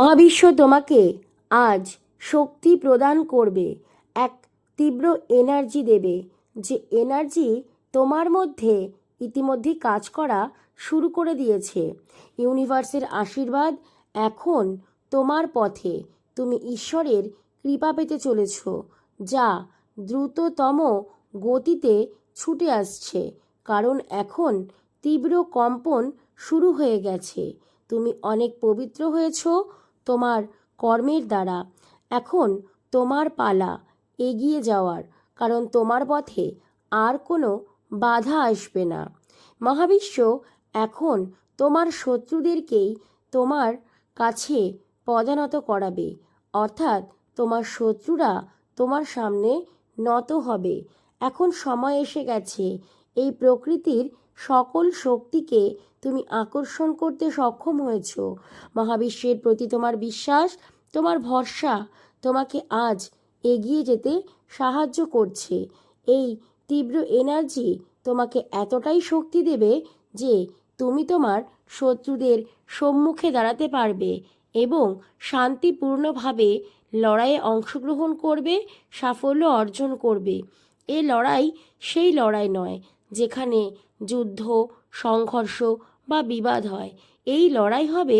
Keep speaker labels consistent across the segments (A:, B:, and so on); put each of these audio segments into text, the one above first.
A: মহাবিশ্ব তোমাকে আজ শক্তি প্রদান করবে, এক তীব্র এনার্জি দেবে, যে এনার্জি তোমার মধ্যে ইতিমধ্যে কাজ করা শুরু করে দিয়েছে। ইউনিভার্সের আশীর্বাদ এখন তোমার পথে। তুমি ঈশ্বরের কৃপা পেতে চলেছ, যা দ্রুততম গতিতে ছুটে আসছে, কারণ এখন তীব্র কম্পন শুরু হয়ে গেছে। তুমি অনেক পবিত্র হয়েছ তোমার কর্মের দ্বারা। এখন তোমার পালা এগিয়ে যাওয়ার, কারণ তোমার পথে আর কোনো বাধা আসবে না। মহাবিশ্ব এখন তোমার শত্রুদেরকেই তোমার কাছে পদানত করাবে, অর্থাৎ তোমার শত্রুরা তোমার সামনে নত হবে। এখন সময় এসে গেছে, এই প্রকৃতির সকল শক্তিকে তুমি আকর্ষণ করতে সক্ষম হয়েছ। মহাবিশ্বের প্রতি তোমার বিশ্বাস, তোমার ভরসা তোমাকে আজ এগিয়ে যেতে সাহায্য করছে। এই তীব্র এনার্জি তোমাকে এতটাই শক্তি দেবে যে তুমি তোমার শত্রুদের সম্মুখে দাঁড়াতে পারবে এবং শান্তিপূর্ণভাবে লড়াইয়ে অংশগ্রহণ করবে, সাফল্য অর্জন করবে। এ লড়াই সেই লড়াই নয় যেখানে যুদ্ধ, সংঘর্ষ বা বিবাদ হয়। এই লড়াই হবে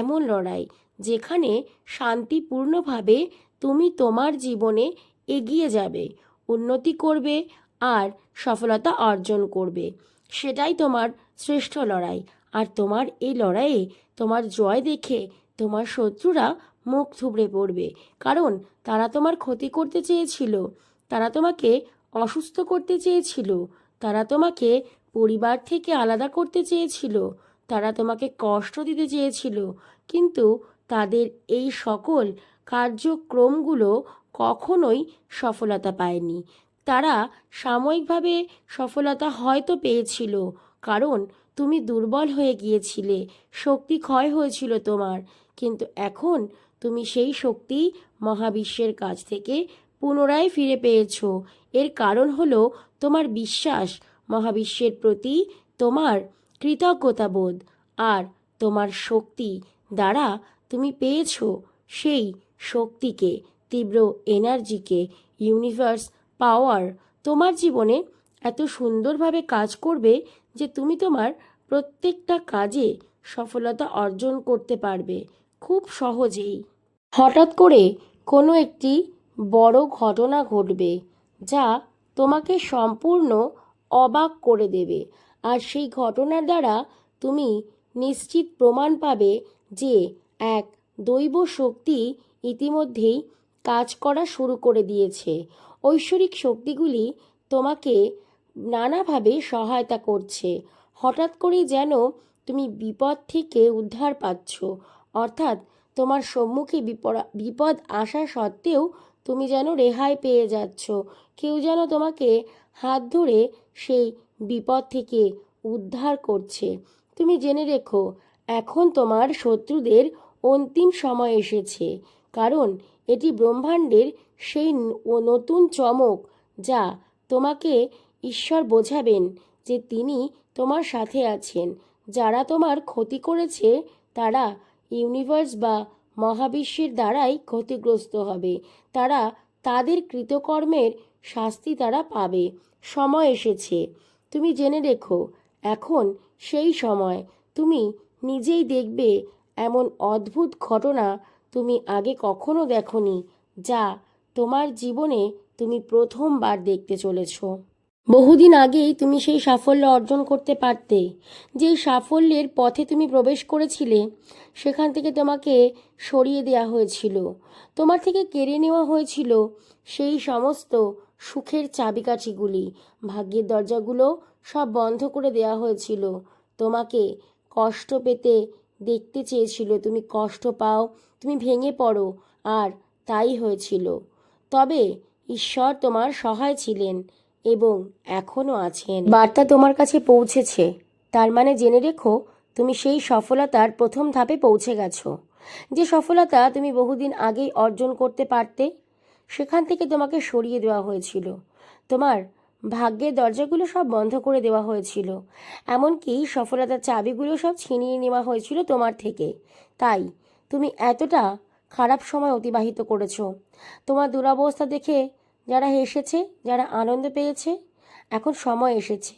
A: এমন লড়াই যেখানে শান্তিপূর্ণভাবে তুমি তোমার জীবনে এগিয়ে যাবে, উন্নতি করবে আর সফলতা অর্জন করবে। সেটাই তোমার শ্রেষ্ঠ লড়াই। আর তোমার এই লড়াইয়ে তোমার জয় দেখে তোমার শত্রুরা মুখ থুবড়ে পড়বে। কারণ তারা তোমার ক্ষতি করতে চেয়েছিল, তারা তোমাকে অসুস্থ করতে চেয়েছিল, তারা তোমাকে পরিবার থেকে আলাদা করতে চেয়েছিল। তারা তোমাকে কষ্ট দিতে চেয়েছিল। কিন্তু তাদের এই সকল কার্যক্রমগুলো কখনোই সফলতা পায়নি। তারা সাময়িকভাবে সফলতা হয়তো পেয়েছিল, কারণ তুমি দুর্বল হয়ে গিয়েছিলে, শক্তি ক্ষয় হয়েছিল তোমার। কিন্তু এখন তুমি সেই শক্তি মহাবিশ্বের কাছ থেকে পুনরায় ফিরে পেয়েছ। এর কারণ হলো তোমার বিশ্বাস মহাবিশ্বের প্রতি তোমার কৃতজ্ঞতাবোধ আর তোমার শক্তি দ্বারা তুমি পেয়েছ সেই শক্তিকে, তীব্র এনার্জিকে ইউনিভার্স পাওয়ার তোমার জীবনে এত সুন্দরভাবে কাজ করবে যে তুমি তোমার প্রত্যেকটা কাজে সফলতা অর্জন করতে পারবে খুব সহজেই। হঠাৎ করে কোনো একটি বড় ঘটনা ঘটবে যা তোমাকে সম্পূর্ণ অবাক করে দেবে। আর সেই ঘটনার দ্বারা তুমি নিশ্চিত প্রমাণ পাবে যে এক দৈব শক্তি ইতিমধ্যেই কাজ করা শুরু করে দিয়েছে। ঐশ্বরিক শক্তিগুলি তোমাকে নানাভাবে সহায়তা করছে। হঠাৎ করেই যেন তুমি বিপদ থেকে উদ্ধার পাচ্ছ। অর্থাৎ তোমার সম্মুখে বিপদ আসা সত্ত্বেও তুমি যেন রেহাই পেয়ে যাচ্ছ। কেউ যেন তোমাকে হাত ধরে সেই বিপদ থেকে উদ্ধার করছে। তুমি জেনে রেখো, এখন তোমার শত্রুদের অন্তিম সময় এসেছে, কারণ এটি ব্রহ্মাণ্ডের সেই নতুন চমক যা তোমাকে ঈশ্বর বোঝাবেন যে তিনি তোমার সাথে আছেন। যারা তোমার ক্ষতি করেছে, তারা ইউনিভার্স বা মহাবিশ্বের দ্বারাই ক্ষতিগ্রস্ত হবে। তারা তাদের কৃতকর্মের শাস্তি তারা পাবে। সময় এসেছে। তুমি জেনে রেখো, এখন সেই সময়। তুমি নিজেই দেখবে এমন অদ্ভুত ঘটনা তুমি আগে কখনো দেখনি, যা তোমার জীবনে তুমি প্রথমবার দেখতে চলেছ। বহুদিন আগেই তুমি সেই সাফল্য অর্জন করতে পারতে। যে সাফল্যের পথে তুমি প্রবেশ করেছিলে, সেখান থেকে তোমাকে সরিয়ে দেওয়া হয়েছিল। তোমার থেকে কেড়ে নেওয়া হয়েছিল সেই সমস্ত সুখের চাবিকাঠিগুলি। ভাগ্যের দরজাগুলো সব বন্ধ করে দেওয়া হয়েছিল। তোমাকে কষ্ট পেতে দেখতে চেয়েছিল। তুমি কষ্ট পাও, তুমি ভেঙে পড়ো, আর তাই হয়েছিল। তবে ঈশ্বর তোমার সহায় ছিলেন। এবং এখনও আছেন। বার্তা তোমার কাছে পৌঁছেছে। তার মানে জেনে রেখো, তুমি সেই সফলতার প্রথম ধাপে পৌঁছে গেছো। যে সফলতা তুমি বহুদিন আগেই অর্জন করতে পারতে, সেখান থেকে তোমাকে সরিয়ে দেওয়া হয়েছিল। তোমার ভাগ্যের দরজাগুলো সব বন্ধ করে দেওয়া হয়েছিল। এমনকি সফলতার চাবিগুলো সব ছিনিয়ে নেওয়া হয়েছিল তোমার থেকে। তাই তুমি এতটা খারাপ সময় অতিবাহিত করেছ। তোমার দুরবস্থা দেখে যারা হেসেছে, যারা আনন্দ পেয়েছে, এখন সময় এসেছে।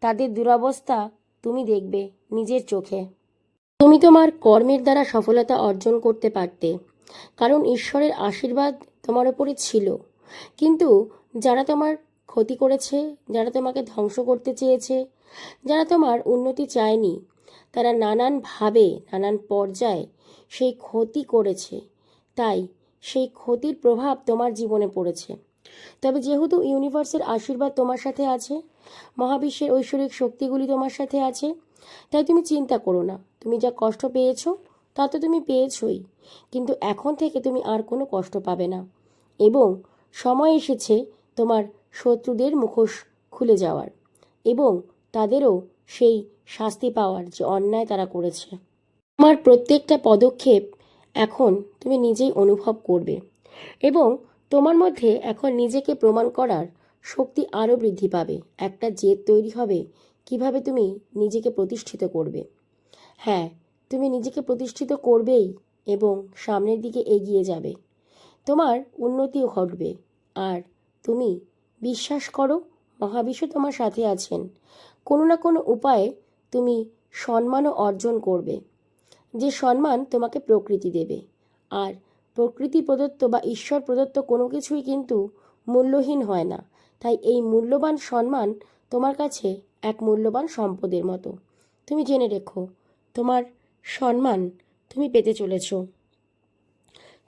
A: তাদের দুরবস্থা তুমি দেখবে নিজের চোখে। তুমি তোমার কর্মের দ্বারা সফলতা অর্জন করতে পারতে, কারণ ঈশ্বরের আশীর্বাদ তোমার ওপরে ছিল। কিন্তু যারা তোমার ক্ষতি করেছে, যারা তোমাকে ধ্বংস করতে চেয়েছে, যারা তোমার উন্নতি চায়নি, তারা নানানভাবে, নানান পর্যায়ে সেই ক্ষতি করেছে। তাই সেই ক্ষতির প্রভাব তোমার জীবনে পড়েছে। তবে যেহেতু ইউনিভার্সের আশীর্বাদ তোমার সাথে আছে, মহাবিশ্বের ঐশ্বরিক শক্তিগুলি তোমার সাথে আছে, তাই তুমি চিন্তা করো না। তুমি যা কষ্ট পেয়েছ, তা তো তুমি পেয়েছই। কিন্তু এখন থেকে তুমি আর কোনো কষ্ট পাবে না। এবং সময় এসেছে তোমার শত্রুদের মুখোশ খুলে যাওয়ার। এবং তাদেরও সেই শাস্তি পাওয়ার যে অন্যায় তারা করেছে। তোমার প্রত্যেকটা পদক্ষেপ এখন তুমি নিজেই অনুভব করবে। এবং তোমার মধ্যে এখন নিজেকে প্রমাণ করার শক্তি আরও বৃদ্ধি পাবে। একটা জেদ তৈরি হবে কীভাবে তুমি নিজেকে প্রতিষ্ঠিত করবে। হ্যাঁ তুমি নিজেকে প্রতিষ্ঠিত করবেই এবং সামনের দিকে এগিয়ে যাবে। তোমার উন্নতিও ঘটবে। আর তুমি বিশ্বাস করো, মহাবিশ্ব তোমার সাথে আছেন। কোনো না কোনো উপায়ে তুমি সম্মানও অর্জন করবে। যে সম্মান তোমাকে প্রকৃতি দেবে। আর প্রকৃতি প্রদত্ত বা ঈশ্বর প্রদত্ত কোনো কিছুই কিন্তু মূল্যহীন হয় না। তাই এই মূল্যবান সম্মান তোমার কাছে এক মূল্যবান সম্পদের মতো। তুমি জেনে রেখো, তোমার সম্মান তুমি পেতে চলেছ।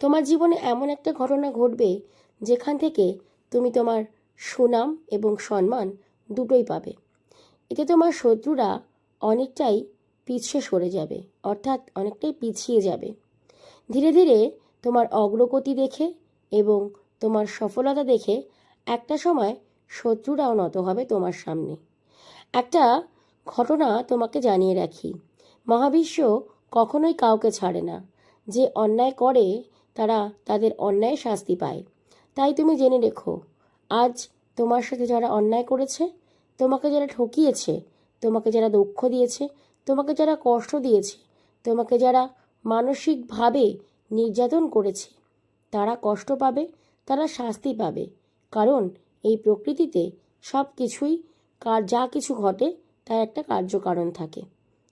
A: তোমার জীবনে এমন একটা ঘটনা ঘটবে যেখান থেকে তুমি তোমার সুনাম এবং সম্মান দুটোই পাবে। এতে তোমার শত্রুরা অনেকটাই পিছিয়ে সরে যাবে, অর্থাৎ অনেকটাই পিছিয়ে যাবে। ধীরে ধীরে তোমার অগ্রগতি দেখে এবং তোমার সফলতা দেখে একটা সময় শত্রুরাও নত হবে তোমার সামনে। একটা ঘটনা তোমাকে জানিয়ে রাখি। মহাবিশ্ব কখনোই কাউকে ছাড়ে না। যে অন্যায় করে, তারা তাদের অন্যায় শাস্তি পায়। তাই তুমি জেনে রেখো, আজ তোমার সাথে যারা অন্যায় করেছে, তোমাকে যারা ঠকিয়েছে, তোমাকে যারা দুঃখ দিয়েছে, তোমাকে যারা কষ্ট দিয়েছে, তোমাকে যারা মানসিকভাবে নির্যাতন করেছে। তারা কষ্ট পাবে, তারা শাস্তি পাবে। কারণ এই প্রকৃতিতে সব কিছুই কার, যা কিছু ঘটে, তার একটা কার্যকারণ থাকে।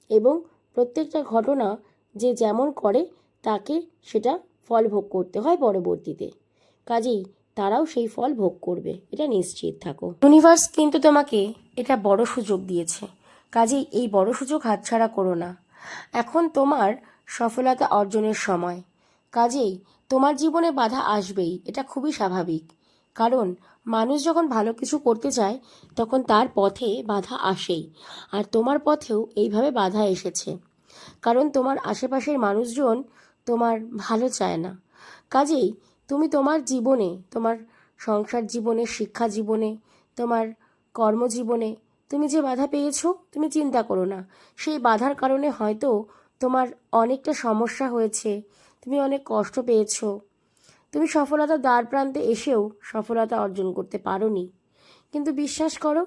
A: এবং প্রত্যেকটা ঘটনা যে যেমন করে, তাকে সেটা ফল ভোগ করতে হয় পরবর্তীতে। কাজেই তারাও সেই ফল ভোগ করবে, এটা নিশ্চিত থাকো। ইউনিভার্স কিন্তু তোমাকে এটা বড় সুযোগ দিয়েছে। কাজেই এই বড় সুযোগ হাতছাড়া করো না। এখন তোমার সফলতা অর্জনের সময়। কাজেই তোমার জীবনে বাধা আসবেই, এটা খুবই স্বাভাবিক। কারণ মানুষ যখন ভালো কিছু করতে চায়, তখন তার পথে বাধা আসেই, আর তোমার পথেও এইভাবে বাধা এসেছে। কারণ তোমার আশেপাশের মানুষজন তোমার ভালো চায় না। কাজেই তুমি তোমার জীবনে, তোমার সংসার জীবনে, শিক্ষা জীবনে, তোমার কর্মজীবনে, তুমি যে বাধা পেয়েছ, তুমি চিন্তা করো না। সেই বাধার কারণে হয়তো তোমার অনেকটা সমস্যা হয়েছে তুমি অনেক কষ্ট পেয়েছ। তুমি সফলতার দ্বার প্রান্তে এসেও সফলতা অর্জন করতে পারোনি। কিন্তু বিশ্বাস করো,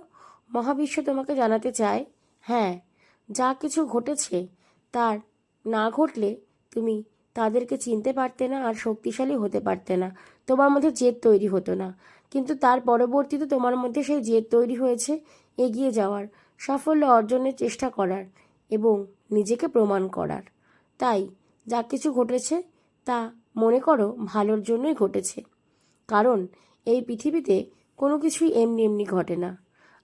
A: মহাবিশ্ব তোমাকে জানাতে চায় হ্যাঁ যা কিছু ঘটেছে তার না ঘটলে তুমি তাদেরকে চিনতে পারতে না আর শক্তিশালী হতে পারতে না। তোমার মধ্যে জেদ তৈরি হতো না। কিন্তু তার পরবর্তীতে তোমার মধ্যে সেই জেদ তৈরি হয়েছে এগিয়ে যাওয়ার, সাফল্য অর্জনের চেষ্টা করার এবং নিজেকে প্রমাণ করার। তাই যা কিছু ঘটেছে তা মনে করো ভালোর জন্যই ঘটেছে। কারণ এই পৃথিবীতে কোনো কিছুই এমনি এমনি ঘটে না।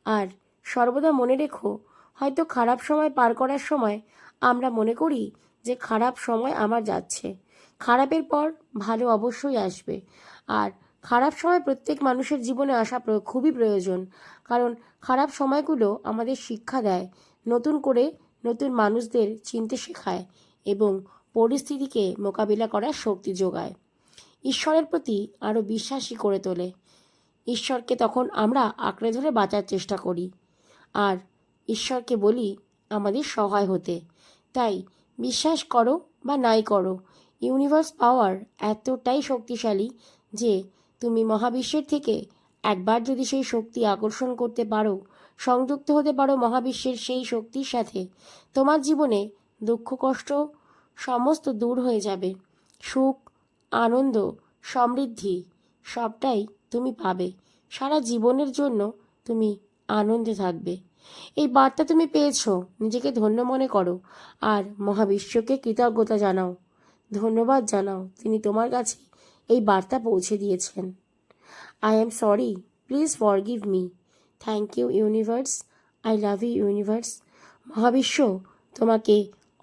A: আর সর্বদা মনে রেখো, হয়তো খারাপ সময় পার করার সময় আমরা মনে করি যে খারাপ সময় আমার যাচ্ছে। খারাপের পর ভালো অবশ্যই আসবে। আর খারাপ সময় প্রত্যেক মানুষের জীবনে আসা খুবই প্রয়োজন। কারণ খারাপ সময়গুলো আমাদের শিক্ষা দেয়, নতুন করে নতুন মানুষদের চিনতে শেখায় এবং পরিস্থিতিকে মোকাবিলা করার শক্তি যোগায়। ঈশ্বরের প্রতি আরও বিশ্বাসী করে তোলে। ঈশ্বরকে তখন আমরা আঁকড়ে ধরে বাঁচার চেষ্টা করি। আর ঈশ্বরকে বলি, আমাদের সহায় হতে। তাই বিশ্বাস করো বা নাই করো, ইউনিভার্স পাওয়ার এতটাই শক্তিশালী যে তুমি মহাবিশ্বের থেকে একবার যদি সেই শক্তি আকর্ষণ করতে পারো, সংযুক্ত হতে পারো মহাবিশ্বের সেই শক্তির সাথে, তোমার জীবনে দুঃখ, কষ্ট সমস্ত দূর হয়ে যাবে। সুখ, আনন্দ, সমৃদ্ধি, সবটাই তুমি পাবে। সারা জীবনের জন্য তুমি আনন্দে থাকবে। এই বার্তা তুমি পেয়েছ, নিজেকে ধন্য মনে করো। আর মহাবিশ্বকে কৃতজ্ঞতা জানাও। ধন্যবাদ জানাও, তিনি তোমার কাছে এই বার্তা পৌঁছে দিয়েছেন। I am sorry please forgive me thank you universe I love you universe মহাবিশ্ব, তোমাকে